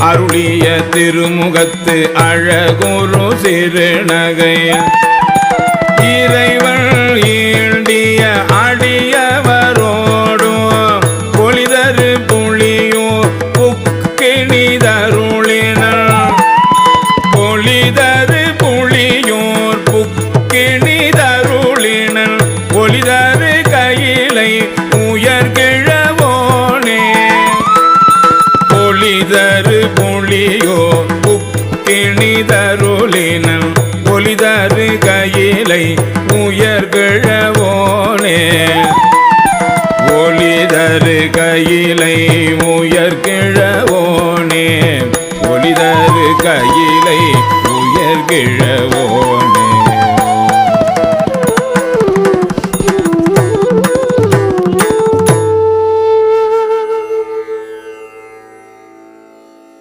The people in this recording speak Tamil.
அருளிய திருமுகத்து அழகுரு சிறுநகை. இறைவன் ஈண்டிய அடியவரோடும் பொலிதரு புளியோ புக்கிணிதருளினர் பொலிதரு புளியோ புக்கிணிதருளினன் ஒளிதரு கையிலை உயர்கிழவோனே. ஒளிதரு கையிலை உயர்கிழவோனே. ஒளிதரு கையிலை உயர்கிழவோ